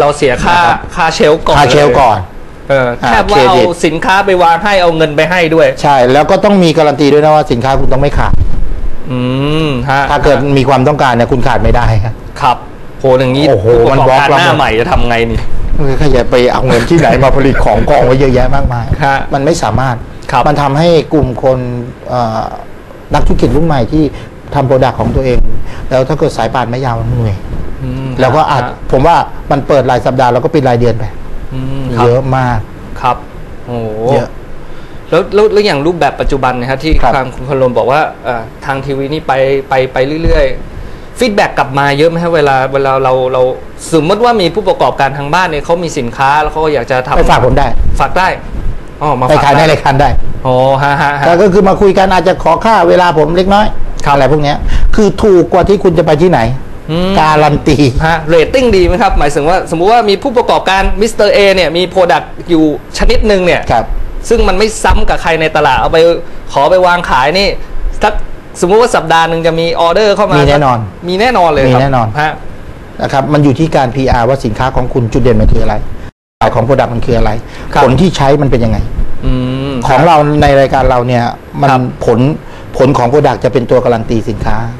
เราเสียค่านะครับ ค่าเชลฟ์ก่อนค่าเชลฟ์ก่อน เอออ่าแค่ว่าเครเอาดิต สินค้าไปวางให้เอาเงินไปให้ด้วย ใช่ แล้วก็ต้องมีการันตีด้วยนะว่าสินค้าคุณต้องไม่ขาด อืมฮะถ้าเกิดมีความต้องการเนี่ยคุณขาดไม่ได้ครับ ครับโหอย่างนี้โอ้โหผู้ประมันกอบบล็อกการเราหน้าหมด ใหม่จะทำไงนี่ก็อย่าไปเอาเงินที่ไหนมาผลิตของกองไว้เยอะแยะมากมาย ฮะมันไม่สามารถ ครับมันทำให้กลุ่มคนเอ่อนักธุรกิจรุ่นใหม่ที่ทำโปรดักต์ของตัวเอง แล้วถ้าเกิดสายป่านไม่ยาวเหนื่อยอืม แล้วก็อาจฮะผมว่ามันเปิดรายสัปดาห์แล้วก็ปิดรายเดือนไปอืมครับเยอะมากครับโอ้โหเยอะแล้วแล้วแล้วอย่างรูปแบบปัจจุบันนะฮะที่ครับทางคุณพลนบอกว่าเอ่อทางทีวีนี่ไปไปไปเรื่อยๆฟีดแบ็กกลับมาเยอะไหมฮะเวลาเวลาเราเราสมมติว่ามีผู้ประกอบการทางบ้านเนี่ยเขามีสินค้าแล้วเขาก็อยากจะทำไปฝากผมได้ ฝากได้อ๋อมาไปฝากขายในได้รายการได้อ๋อฮะฮะฮะแต่ก็คือมาคุยกันอาจจะขอค่าเวลาผมเล็กน้อยครับอะไรพวกเนี้ยคือถูกกว่าที่คุณจะไปที่ไหนอืม การันตีฮะเรตติ้งดีไหมครับ หมายถึงว่าสมมุติว่ามีผู้ประกอบการมิสเตอร์เอเนี่ยมีโปรดักต์อยู่ชนิดหนึ่งเนี่ยครับซึ่งมันไม่ซ้ำกับใครในตลาด เอาไปขอไปวางขายนี่สักสมมุติว่าสัปดาห์หนึ่งจะมีออเดอร์เข้ามามีมีแน่นอน มีแน่นอนเลยครับมีแน่นอนฮะนะครับมันอยู่ที่การ PR ว่าสินค้าของคุณจุดเด่นมันคืออะไรขายของโปรดักต์มันคืออะไรครับผลที่ใช้มันเป็นยังไงอืมของเราในรายการเราเนี่ยมันครับผลผลของโปรดักต์จะเป็นตัวการันตีสินค้าอืมครั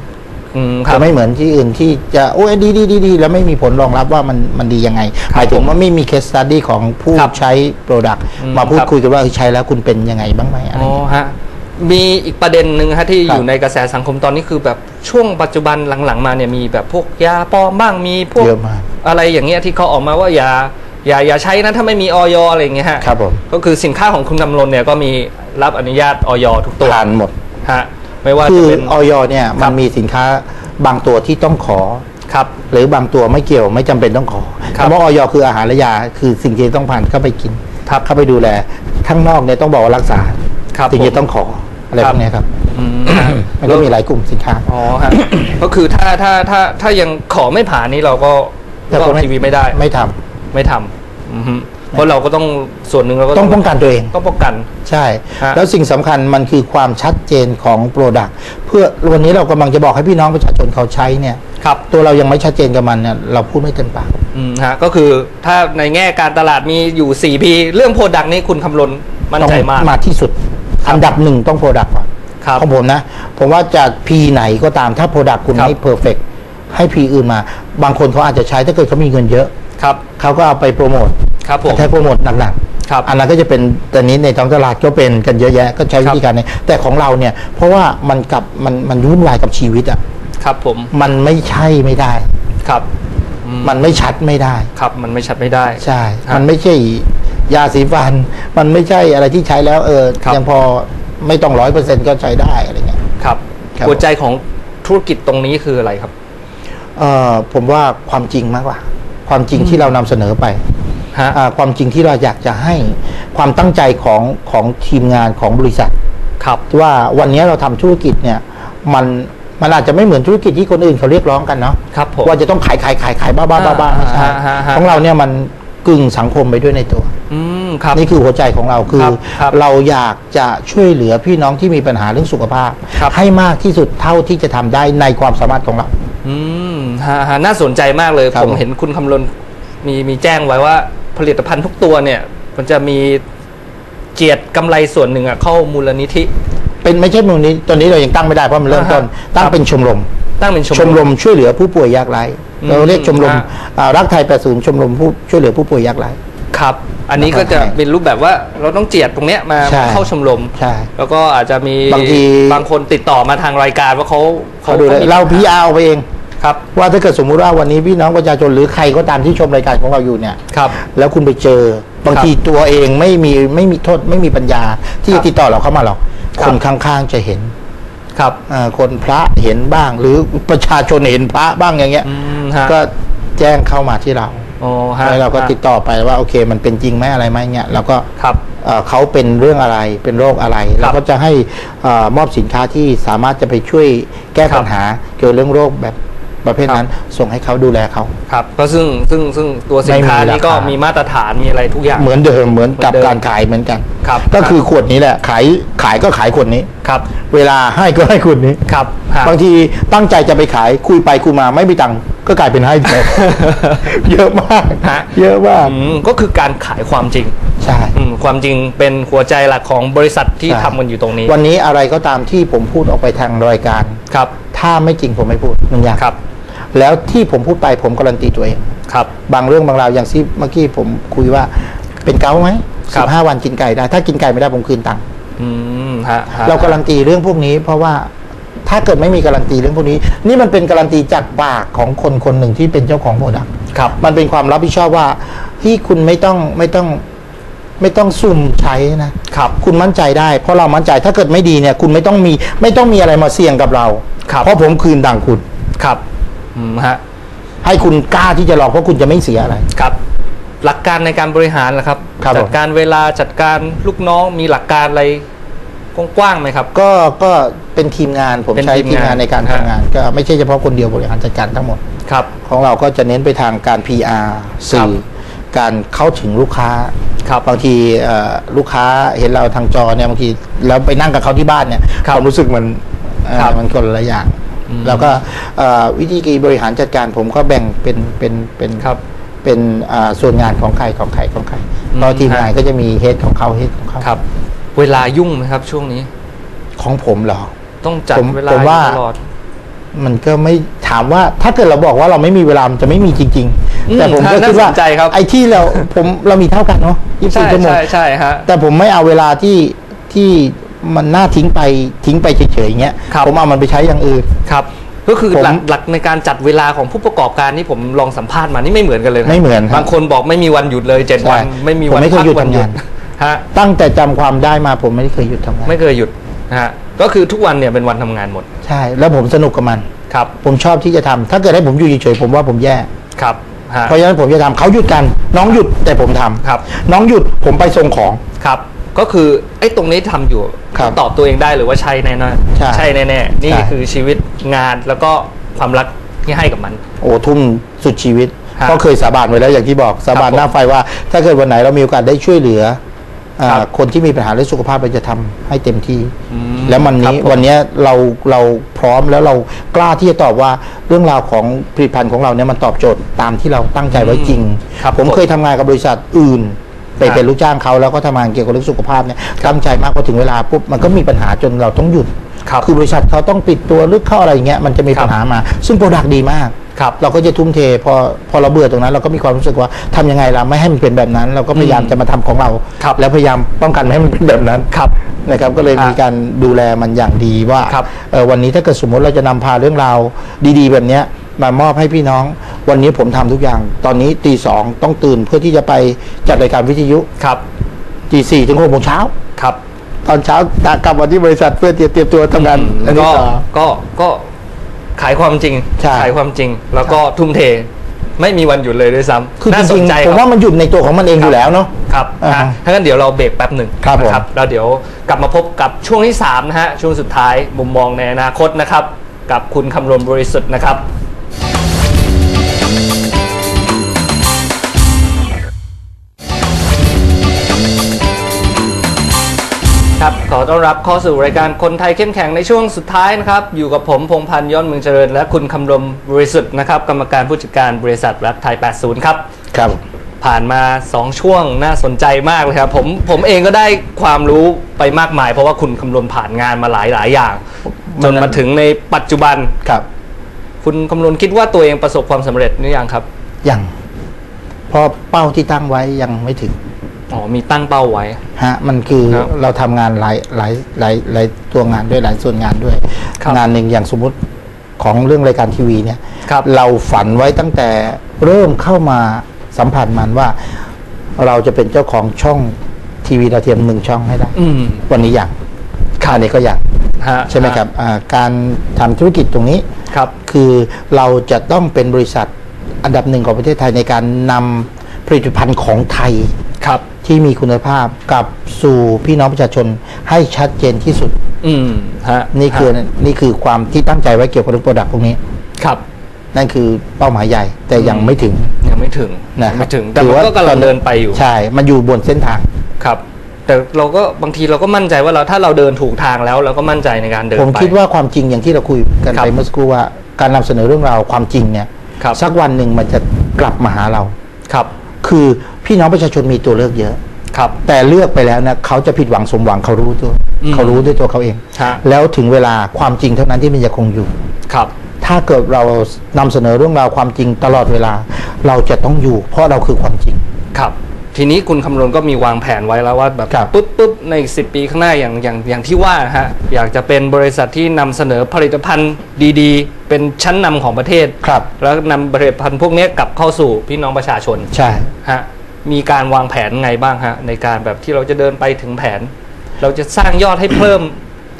จะบไม่เหมือนที่อื่นที่จะโอ้ยดีดีดีดีแล้วไม่มีผลรองรับว่ามันมันดียังไงหมายถึงว่าไม่มีเคสตัดดี้ของผู้ครับใช้โปรดักต์อืมมาพูดครับคุยกันว่าเออใช้แล้วคุณเป็นยังไงบ้างไหมอะไรอ๋อเงี้ยฮะมีอีกประเด็นหนึ่งฮะที่ครับอยู่ในกระแสสังคมตอนนี้คือแบบช่วงปัจจุบันหลังๆ มาเนี่ยมีแบบพวกยาปลอมบ้างมีพวกเยอะมากอะไรอย่างเงี้ยที่เขาออกมาว่าอย่าอย่าอย่าใช้นะถ้าไม่มีออยอะไรอย่างเงี้ยฮะครับผมก็คือสินค้าของคุณกำลนเนี่ยก็มีรับอนุญาตออยทุกตัวผ่านหมดฮะ ไม่ว่าคืจะอเป็น ออยเนี่ยครัมับนมีสินค้าบางตัวที่ต้องขอ ครับ หรือบางตัวไม่เกี่ยวไม่จำเป็นต้องขอครับคำว่าออยคืออาหารและยาคือสิ่งที่ต้องผ่านเข้าไปกินครับ เข้าไปดูแลข้างนอกเนี่ยต้องบอกว่ารักษาครับสิ่งผมที่ต้องขออะไรคพรับวกเนี้ยครับอืมฮะมันก็มีหลายกลุ่มสินค้า อ๋อฮะ ก็คือถ้าถ้าถ้าถ้ายังขอไม่ผ่านนี้เราก็แต่ก็คนไม่ ทีวีไม่ได้ไม่ทำ ไม่ทำอือฮึ เพราะเราก็ต้องส่วนหนึ่งเราก็ต้องป้องกันตัวเองต้องป้องกันใช่ฮะแล้วสิ่งสำคัญมันคือความชัดเจนของโปรดักต์เพื่อวันนี้เรากำลังจะบอกให้พี่น้องประชาชนเขาใช้เนี่ยครับตัวเรายังไม่ชัดเจนกับมันเนี่ยเราพูดไม่เต็มปากอืมฮะก็คือถ้าในแง่การตลาดมีอยู่ 4 ปี เรื่องโปรดักต์นี้คุณคำลนมั่นใจมากต้องมาที่สุดอันดับหนึ่งต้องโปรดักต์ก่อนครับของผมนะ ผมว่าจากพีไหนก็ตามถ้าโปรดักต์คุณครับไม่เพอร์เฟกให้พีอื่นมา บางคนเขาอาจจะใช้ถ้าเกิดเขามีเงินเยอะครับเขาก็เอาไปโปรโมท ครับผม ใช้โปรโมทหนักครับๆอันนั้นก็จะเป็นตอนนี้ในท้องตลาดก็เป็นกันเยอะแยะก็ใช้วิธีการนี้แต่ของเราเนี่ยเพราะว่ามันกับมันมันวุ่นวายกับชีวิตอะครับผมมันไม่ใช่ไม่ได้ครับอืมมันไม่ชัดไม่ได้ ครับ มันไม่ชัดไม่ได้ ใช่ครับมันไม่ใช่ยาสีฟัน มันไม่ใช่อะไรที่ใช้แล้วเออครับยังพอไม่ต้องร้อยเปอร์เซ็นก็ใช้ได้อะไรเงี้ยครับครับ หัวใจของธุรกิจตรงนี้คืออะไรครับ เออผมว่าความจริงมากกว่า ความจริงที่เรานำเสนอไป ฮะอ่าความจริงที่เราอยากจะให้ความตั้งใจของของทีมงานของบริษัท ครับ ว่าวันนี้เราทำธุรกิจเนี่ยมันมันอาจจะไม่เหมือนธุรกิจที่คนอื่นเขาเรียกร้องกันเนาะครับผมว่าจะต้องขายขายขายขายบ้าบ้าบ้าบ้าไม่ใช่ฮะฮะฮะ ของเราเนี่ยมันกึ่งสังคมไปด้วยในตัว อืมครับ นี่คือหัวใจของเราคือครับครับเราอยากจะช่วยเหลือพี่น้องที่มีปัญหาเรื่องสุขภาพ ครับ ให้มากที่สุดเท่าที่จะทำได้ในความสามารถของเรา อืมฮะฮะน่าสนใจมากเลย ครับผมผม เห็นคุณคำลนมีมีแจ้งไว้ว่า ผลิตภัณฑ์ทุกตัวเนี่ย มันจะมีเจียดกำไรส่วนหนึ่งอะเข้ามูลนิธิ เป็นไม่ใช่มูลนี้ตอนนี้เรายังตั้งไม่ได้เพราะมันเริ่มต้นอ่าฮะตั้งครับเป็นชมรม ตั้งเป็นชมชมรมช่วยเหลือผู้ป่วยยากไร้อืมเราเรียกชมรมฮะอ่ารักไทยประศูนย์ชมรมผู้ช่วยเหลือผู้ป่วยยากไร้ ครับ อันนี้ก็จะเป็นรูปแบบว่าเราต้องเจียดตรงเนี้ยมาใช่ เข้าชมรม ใช่ แล้วก็อาจจะมีบางที บางคนติดต่อมาทางรายการว่าเขาเขาดูเลยมีเราปัญหพีอาร์ไปเอง ครับว่าถ้าเกิดสมมุติว่าวันนี้พี่น้องประชาชนหรือใครก็ตามที่ชมรายการของเราอยู่เนี่ยครับ แล้วคุณไปเจอบางครับทีตัวเองไม่มีไม่มีโทษไม่มีปัญญา ที่ครัจะบติดต่อเราเข้ามาหรอกครัคบนข้างๆจะเห็นครับอ่าคนพระเห็นบ้าง หรือประชาชนเห็นพระบ้างอย่างเงี้ยอืมฮะก็แจ้งเข้ามาที่เราอ๋อฮะแล้วเราก็ฮะติดต่อไปว่าโอเค มันเป็นจริงไหมอะไรไหมเงี้ยเราก็ครับเอ่อเขาเป็นเรื่องอะไรเป็นโรคอะไรครัเราบก็จะให้เออมอบสินค้าที่สามารถจะไปช่วยแก้ครับปัญหาเกี่ยวกับเรื่องโรคแบบ ประเภทนั้นส่งให้เขาดูแลเขา ครับก็ซึ่งซึ่งซึ่งตัวสินค้าไม่มีราคา นี้ก็มีมาตรฐานมีอะไรทุกอย่าง เหมือนเดิมเหมือนกับเหมือนเดิมการขายเหมือนกัน ครับ ก็ครับคือขวดนี้แหละขายขายก็ขายขวดนี้ ครับเวลาให้ก็ให้ขวดนี้ ครับฮะ บางทีตั้งใจจะไปขายคุยไปคุยมาไม่มีตังค์ก็กลายเป็นให้แทน เยอะมากฮะ เยอะมากอืมก็คือการขายความจริงใช่ อืมความจริงเป็นหัวใจหลักของบริษัทที่ใช่ ทำกันอยู่ตรงนี้วันนี้อะไรก็ตามที่ผมพูดออกไปทางรายการ ครับ ถ้าไม่จริงผมไม่พูดหนึ่งอย่างครับ แล้วที่ผมพูดไปผมการันตีตัวเองครับ บางเรื่องบางราวอย่างที่เมื่อกี้ผมคุยว่าเป็นเกาต์ไหมครัสิบ บห้าวันกินไก่ได้ ถ้ากินไก่ไม่ได้ผมคืนตังค์อืมฮะฮะเราการันตีเรื่องพวกนี้ เพราะว่าถ้าเกิดไม่มีการันตีเรื่องพวกนี้ นี่มันเป็นการันตีจากปากของคนคนหนึ่งที่เป็นเจ้าของโปรดักต์ครับ มันเป็นความรับผิดชอบว่าที่คุณไม่ต้องไม่ต้องไม่ต้องซุ่มใช้นะครับ คุณมั่นใจได้ เพราะเรามั่นใจถ้าเกิดไม่ดีเนี่ย คุณไม่ต้องมี ไม่ต้องมีอะไรมาเสี่ยงกับเรา ครับ เพราะผมคืนดังคุณ ครับ อืมฮะให้คุณกล้าที่จะลองเพราะคุณจะไม่เสียอะไร ครับ หลักการในการบริหารล่ะครับ ครับจัดการเวลาจัดการลูกน้องมีหลักการอะไรกว้างๆไหมครับ ก็ก็เป็นทีมงานผมเป็นใช้ทีมทีมงานงานในการฮะทำงาน ก็ไม่ใช่เฉพาะคนเดียวบริหารจัดการทั้งหมด ครับ ของเราก็จะเน้นไปทางการ PR สื่อ การเข้าถึงลูกค้า ครับ บางทีเอ่อลูกค้าเห็นเราทางจอเนี่ยบางทีแล้วไปนั่งกับเขาที่บ้านเนี่ยครับความรู้สึกมันเอ่อครับ มันคนละอย่างอืม แล้วก็เอ่อวิธีการบริหารจัดการผมก็แบ่งเป็นเป็นเป็นครับเป็นอ่าส่วนงานของใครของใครของใครอืมเพราะทีมงานฮะก็จะมีเฮดของเขาเฮดของเขาครับ เวลายุ่งไหมครับช่วงนี้ ของผมเหรอ ต้องจัดผมเวลาผมว่าอยู่ตลอดมันก็ไม่ถามว่าถ้าเกิดเราบอกว่าเราไม่มีเวลามันจะไม่มีจริงอืมๆแต่ผมก็น่าคิดว่าสนใจครับไอ้ที่เราผมเรามีเท่ากันเนาะยี่สิบใช่ชั่วโมงใช่ใช่ฮะแต่ผมไม่เอาเวลาที่ที่ มันน่าทิ้งไปทิ้งไปเฉยๆอย่างเงี้ยครับผมเอามันไปใช้อย่างอื่นครับก็คือผมหลักหลักในการจัดเวลาของผู้ประกอบการที่ผมลองสัมภาษณ์มานี่ไม่เหมือนกันเลยะไม่เหมือนครับบางคนบอกไม่มีวันหยุดเลยเจ็ดใช่วันไม่มีผมวันไม่เคยพักหยุดวันหยุดทำงานฮะตั้งแต่จำความได้มาผมไม่ได้เคยหยุดทำงานไม่เคยหยุดนะฮะก็คือทุกวันเนี่ยเป็นวันทำงานหมด ใช่ แล้วผมสนุกกับมันครับ ผมชอบที่จะทำถ้าเกิดให้ผมอยู่เฉยๆผมว่าผมแย่ครับฮะเพราะฉะนั้นผมจะทำเขาหยุดกัน น้องหยุดแต่ผมทำครับ น้องหยุดผมไปส่งของครับ ก็คือไอ้ตรงนี้ทำอยู่ครับตอบตัวเองได้หรือว่าใช่แน่นอนใช่ใช่แน่ๆนี่ใช่คือชีวิตงานแล้วก็ความรักที่ให้กับมัน โอ้ทุ่มสุดชีวิตฮะก็เคยสาบานไว้แล้วอย่างที่บอกสาบานผมหน้าไฟว่า ถ้าเกิดวันไหนเรามีโอกาสได้ช่วยเหลืออ่าครับคนที่มีปัญหาเรื่องสุขภาพเราจะทำให้เต็มที่อืมแล้วมันครันี้บผมวันเนี้ยเราเราพร้อมแล้วเรากล้าที่จะตอบว่าเรื่องราวของผลิตภัณฑ์ของเราเนี่ยมันตอบโจทย์ตามที่เราตั้งใจไว้จริงครับผมผมเคยทำงานกับบริษัทอื่น ไปครับเป็นลูกจ้างเขาแล้วก็ทำงานเกี่ยวกับเรื่องสุขภาพเนี่ยตั้งใจมากพอถึงเวลาปุ๊บมันก็มีปัญหาจนเราต้องหยุดครับคือบริษัทเขาต้องปิดตัวหรือเข้าอะไรอย่างเงี้ยมันจะมีครับปัญหามา ซึ่งโปรดักต์ดีมากครับเราก็จะทุ่มเทพอพอเราเบื่อตรงนั้น เราก็มีความรู้สึกว่าทำยังไงล่ะไม่ให้มันเป็นแบบนั้น เราก็พยายามอืมจะมาทำของเราครับแล้วพยายามป้องกันไม่ให้มันเป็นแบบนั้นครับนะครับก็เลยอะมีการดูแลมันอย่างดีว่าครับเอ่อวันนี้ถ้าเกิดสมมติเราจะนำพาเรื่องราวดี ๆ แบบเนี้ย มามอบให้พี่น้อง วันนี้ผมทำทุกอย่าง ตอนนี้ตีสองต้องตื่นเพื่อที่จะไปจัดรายการวิทยุครับตีสี่ถึงหกโมงเช้าครับ ตอนเช้ากลับมาที่บริษัทเพื่อเตรียมเตรียมตัวทำงานอันนี้ก็ต่อก็ก็ขายความจริงใช่ขายความจริง แล้วก็ทุ่มเทไม่มีวันหยุดเลยด้วยซ้ำคือจน่าสรินงใจๆคผมรับว่ามันหยุดในตัวของมันเองอยู่แล้วเนาะครับอ่าฮะนะถ้างั้นเดี๋ยวเราเบรกแป๊บหนึ่งครับผมนะแล้วเดี๋ยวกลับมาพบกับช่วงที่3นะฮะช่วงสุดท้ายมุมมองในอนาคตนะครับ กับคุณคำรณบริสุทธิ์นะครับ ครับขอต้อนรับเข้าสู่รายการคนไทยเข้มแข็งในช่วงสุดท้ายนะครับ อยู่กับผมพงษ์พันธ์ย้อนเมืองเจริญ และคุณคำรณบริสุทธิ์นะครับ กรรมการผู้จัดการบริษัทรักไทย 80 ครับ ครับ ผ่านมา 2 ช่วงน่าสนใจมากเลยครับ ผมผมเองก็ได้ความรู้ไปมากมาย เพราะว่าคุณคำรณผ่านงานมาหลายหลายๆอย่าง จนมาถึงในปัจจุบันครับ คุณคำรณคิดว่าตัวเองประสบความสำเร็จหรือยังครับยังเพราะเป้าที่ตั้งไว้ยังไม่ถึง อ๋อมีตั้งเป้าไว้ ฮะมันคือครับเราทำงานหลายหลายหลายหลายตัวงานด้วยหลายส่วนงานด้วย ครับงานหนึ่งอย่างสมมุติของเรื่องรายการทีวีเนี่ยครับ เราฝันไว้ตั้งแต่เริ่มเข้ามาสัมผัสมันว่า เราจะเป็นเจ้าของช่องทีวีดาวเทียมหนึ่งช่องให้ได้ อืมวันนี้อย่างอันนี้ก็อย่างฮะใช่ไหมครับอ่าการทำธุรกิจตรงนี้ ครับ คือเราจะต้องเป็นบริษัทอันดับหนึ่งของประเทศไทยในการนำผลิตภัณฑ์ของไทย ครับ ที่มีคุณภาพกลับสู่พี่น้องประชาชนให้ชัดเจนที่สุด อืมฮะนี่คือฮะนี่คือความที่ตั้งใจไว้เกี่ยวกับเรื่องโปรดักต์พวกนี้ ครับ นั่นคือเป้าหมายใหญ่แต่ยังไม่ถึงยังไม่ถึงนะยังไม่ถึงแต่ถืมันว่าก็กำลังเดินไปอยู่ใช่ มันอยู่บนเส้นทางครับ แต่เราก็บางทีเราก็มั่นใจว่าเราถ้าเราเดินถูกทางแล้วเราก็มั่นใจในการเดินผมไปคิดว่าความจริงอย่างที่เราคุยกันครับไปเมื่อสักครู่ว่าการนำเสนอเรื่องราวความจริงเนี่ยครับสักวันหนึ่งมันจะกลับมาหาเราครับ คือพี่น้องประชาชนมีตัวเลือกเยอะ ครับ แต่เลือกไปแล้วนะเขาจะผิดหวังสมหวังเขารู้ตัวอืมเขารู้ด้วยตัวเขาเอง ฮะ แล้วถึงเวลาความจริงเท่านั้นที่มันจะคงอยู่ ครับ ถ้าเกิดเรานำเสนอเรื่องราวความจริงตลอดเวลา เราจะต้องอยู่ เพราะเราคือความจริง ครับ ทีนี้คุณคำนวณก็มีวางแผนไว้แล้วว่าแบบครับ ปุ๊บปุ๊บในสิปีข้างหน้าอย่างอย่างอย่างที่ว่าฮะอยากจะเป็นบริษัทที่นำเสนอผลิตภัณฑ์ดี ๆ เป็นชั้นนำของประเทศ ครับ แล้วนำผลิตภัณฑ์พวกนี้กลับเข้าสู่พี่น้องประชาชนใช่ ฮะมีการวางแผนไงบ้างฮะ ในการแบบที่เราจะเดินไปถึงแผน เราจะสร้างยอดให้เพิ่ม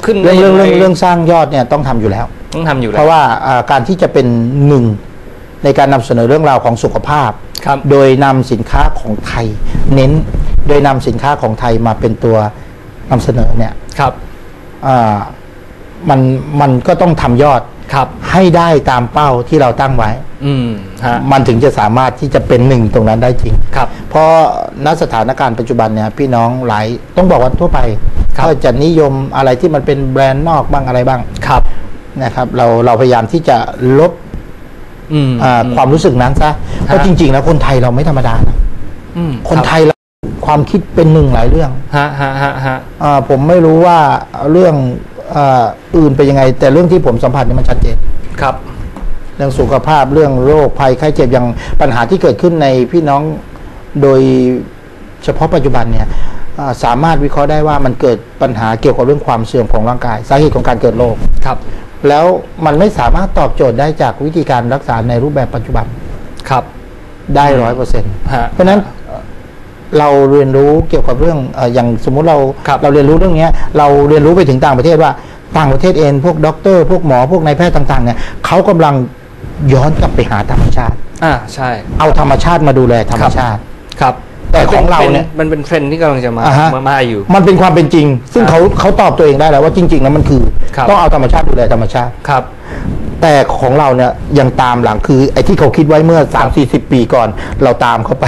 ขึ้นเรื่องเรื่องได้เรื่องยัไเรื่องสร้างยอดเนี่ยต้องทำอยู่แล้ว ต้องทำอยู่เพแล้วราะว่าอ่าการที่จะเป็นหนึ่งในการนำเสนอเรื่องราวของสุขภาพครับ โดยนำสินค้าของไทย เน้นโดยนำสินค้าของไทยมาเป็นตัวนำเสนอเนี่ยครับอ่ามันมันก็ต้องทำยอดครับ ให้ได้ตามเป้าที่เราตั้งไว้ อืมฮะมันถึงจะสามารถที่จะเป็นหนึ่งตรงนั้นได้จริงครับ เพราะณสถานการณ์ปัจจุบันเนี่ยพี่น้องหลายต้องบอกว่าทั่วไปครับก็จะนิยมอะไรที่มันเป็นแบรนด์นอกบ้างอะไรบ้างครับนะครับ เราเราพยายามที่จะลบอืมอ่า ความรู้สึกนั้นซะเพราะจริง ๆ แล้วคนไทยเราไม่ธรรมดานะอืมคนไทยเราความคิดเป็นหนึ่งหลายเรื่องฮะฮะฮะฮะอ่าผมไม่รู้ว่าเรื่องอาอื่นเป็นยังไง แต่เรื่องที่ผมสัมผัสเนี่ยมันชัดเจนครับเรื่องสุขภาพเรื่องโรคภัยไข้เจ็บอย่างปัญหาที่เกิดขึ้นในพี่น้องโดยเฉพาะปัจจุบันเนี่ยอ่าสามารถวิเคราะห์ได้ว่ามันเกิดปัญหาเกี่ยวกับเรื่องความเสื่อมของร่างกาย สาเหตุของการเกิดโรคครับ แล้วมันไม่สามารถตอบโจทย์ได้จากวิธีการรักษาในรูปแบบปัจจุบันครับได้ร้อยเปอร์เซ็นต์ฮะเพราะฉะนั้นเอ่อเราเรียนรู้เกี่ยวกับเรื่องเอ่ออย่างสมมุติเราครับเราเรียนรู้เรื่องเนี้ยเราเรียนรู้ไปถึงต่างประเทศว่าต่างประเทศเองพวกด็อกเตอร์พวกหมอพวกนายแพทย์ต่าง ๆ เนี่ยเขากำลังย้อนกลับไปหาธรรมชาติ อ่าใช่ เอาธรรมชาติมาดูแลธรรมชาติครับ แต่ของเราเนี่ยมันเป็นเทรนด์ที่กำลังจะมาอ่าฮะมามาอยู่ มันเป็นความเป็นจริง ซึ่งครับเขาเขาตอบตัวเองได้แล้วว่าจริง ๆ แล้วมันคือครับต้องเอาธรรมชาติดูแลธรรมชาติครับ แต่ของเราเนี่ยยังตามหลังคือไอ้ที่เขาคิดไว้เมื่อ 3 4 0 ปีก่อน เราตามเขาไป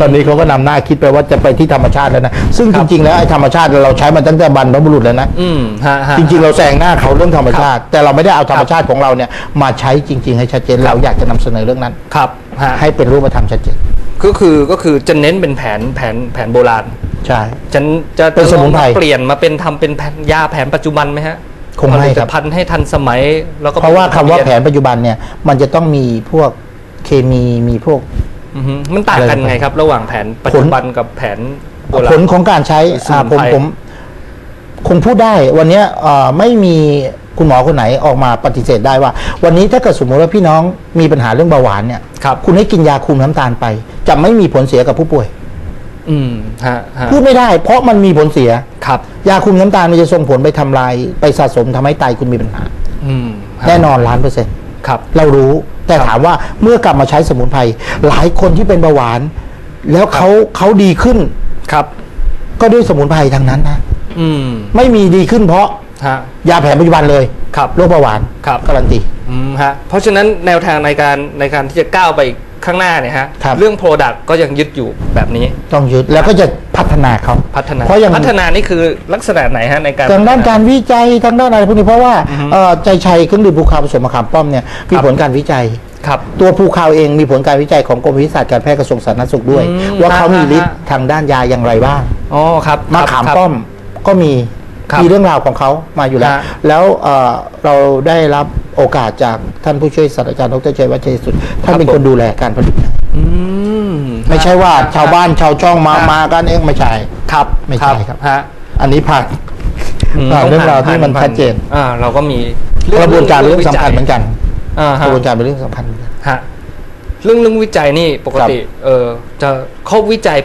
ตอนนี้เขาก็นำหน้าคิดไปว่าจะไปที่ธรรมชาติแล้วนะซึ่งคจรับริงๆแล้วไอ้ธรรมชาติเราใช้มาตั้งแต่บรรพบุรุษแล้วนะอืมฮะฮะจริง ๆ เราแซงหน้าเขาเรื่องธรรมชาติ แต่เราไม่ได้เอาธรรมชาติของเราเนี่ยมาใช้จริง ๆ ให้ชัดเจนเราอยากจะนำเสนอเรื่องนั้นครับฮะให้เป็นรูปธรรมชัดเจน ก็คือก็คือจะเน้นเป็นแผนแผนแผนโบราณใช่จะจะเป็นสมุนไพรจะลองาเปลี่ยนมาเป็นทำเป็นแผนยาแผนปัจจุบันไหมฮะคงไม่ผลิตครับภัณฑ์ให้ทันสมัยแล้วก็เพราะว่าคำว่าเป็นแผนปัจจุบันเนี่ย มันจะต้องมีพวกเคมีมีพวกอือฮึมันต่างกันอะไรไงครับ ระหว่างแผนปัจจุบันกับแผนโบราผณลของการใช้สมุอ่านผมไพรผมคงพูดได้วันเนี้ยเอ่อไม่มี คุณหมอคนไหนออกมาปฏิเสธได้ว่า วันนี้ถ้าเกิดสมมติว่าพี่น้องมีปัญหาเรื่องเบาหวานเนี่ยครับคุณให้กินยาคุมน้ำตาลไป จะไม่มีผลเสียกับผู้ป่วย อืมฮะฮะพูดไม่ได้ เพราะมันมีผลเสียครับ ยาคุมน้ำตาลมันจะส่งผลไปทำลายไปสะสมทำให้ไตคุณมีปัญหา อืมฮะแน่นอนล้านเปอร์เซ็นต์ครับ เรารู้แต่ครับถามว่าเมื่อกลับมาใช้สมุนไพรหลายคนที่เป็นเบาหวาน แล้วเขาเขาดีขึ้นครับ ก็ด้วยสมุนไพรทางนั้นนะอืมไม่มีดีขึ้นเพราะ ฮะยาแผนปัจจุบันเลยครับโรคเบาหวานครับ การันตีอืมฮะเพราะฉะนั้นแนวทางในการในการที่จะก้าวไปข้างหน้าเนี่ยฮะครับ เรื่อง Product ก็ยังยึดอยู่แบบนี้ต้องยึดแล้วก็จะพัฒนาเขาพัฒนาเพราะอย่างพัฒนานี่คือลักษณะไหนฮะในการ ทางด้านการวิจัยทางด้านอะไรพวกนี้เพราะว่าอือฮึ เอ่อใจชัยเครื่องดื่มภูคาวผสมมะขามป้อมเนี่ยมีครับผลการวิจัย ครับ ตัวภูคาวเองมีผลการวิจัยของกรมวิทยาศาสตร์การแพทย์กระทรวงสาธารณสุขด้วย อืมว่าเขามีฮะฤทธิ์ฮะทางด้านยาอย่างไรบ้างอ๋อครับมะขามครับ ป้อมก็มีครับ มีเรื่องราวของเขามาอยู่แล้วฮะแล้วเอ่อเราได้รับโอกาสจากท่านผู้ช่วยศาสตราจารย์ดรชัยวัชชัยสุด ท่านเป็นคนดูแลการผลิตอืมไม่ใช่ว่าฮะชาวบ้านชาวช่องมาฮะมากันเองไม่ใช่ครับไม่ใช่ครับฮะอันนี้ผ่านมผ่านต้เรื่องราวที่ผ่มันชัดเจนอ่าเราก็มีกระบวนการเรื่องสำคัญเหมือนกันอ่ากฮะระบวนการเป็นเรื่องสำคัญเหมือนกันฮะเรื่องเรื่องวิจัยนี่ปกครับติ เออจะเขาวิจัย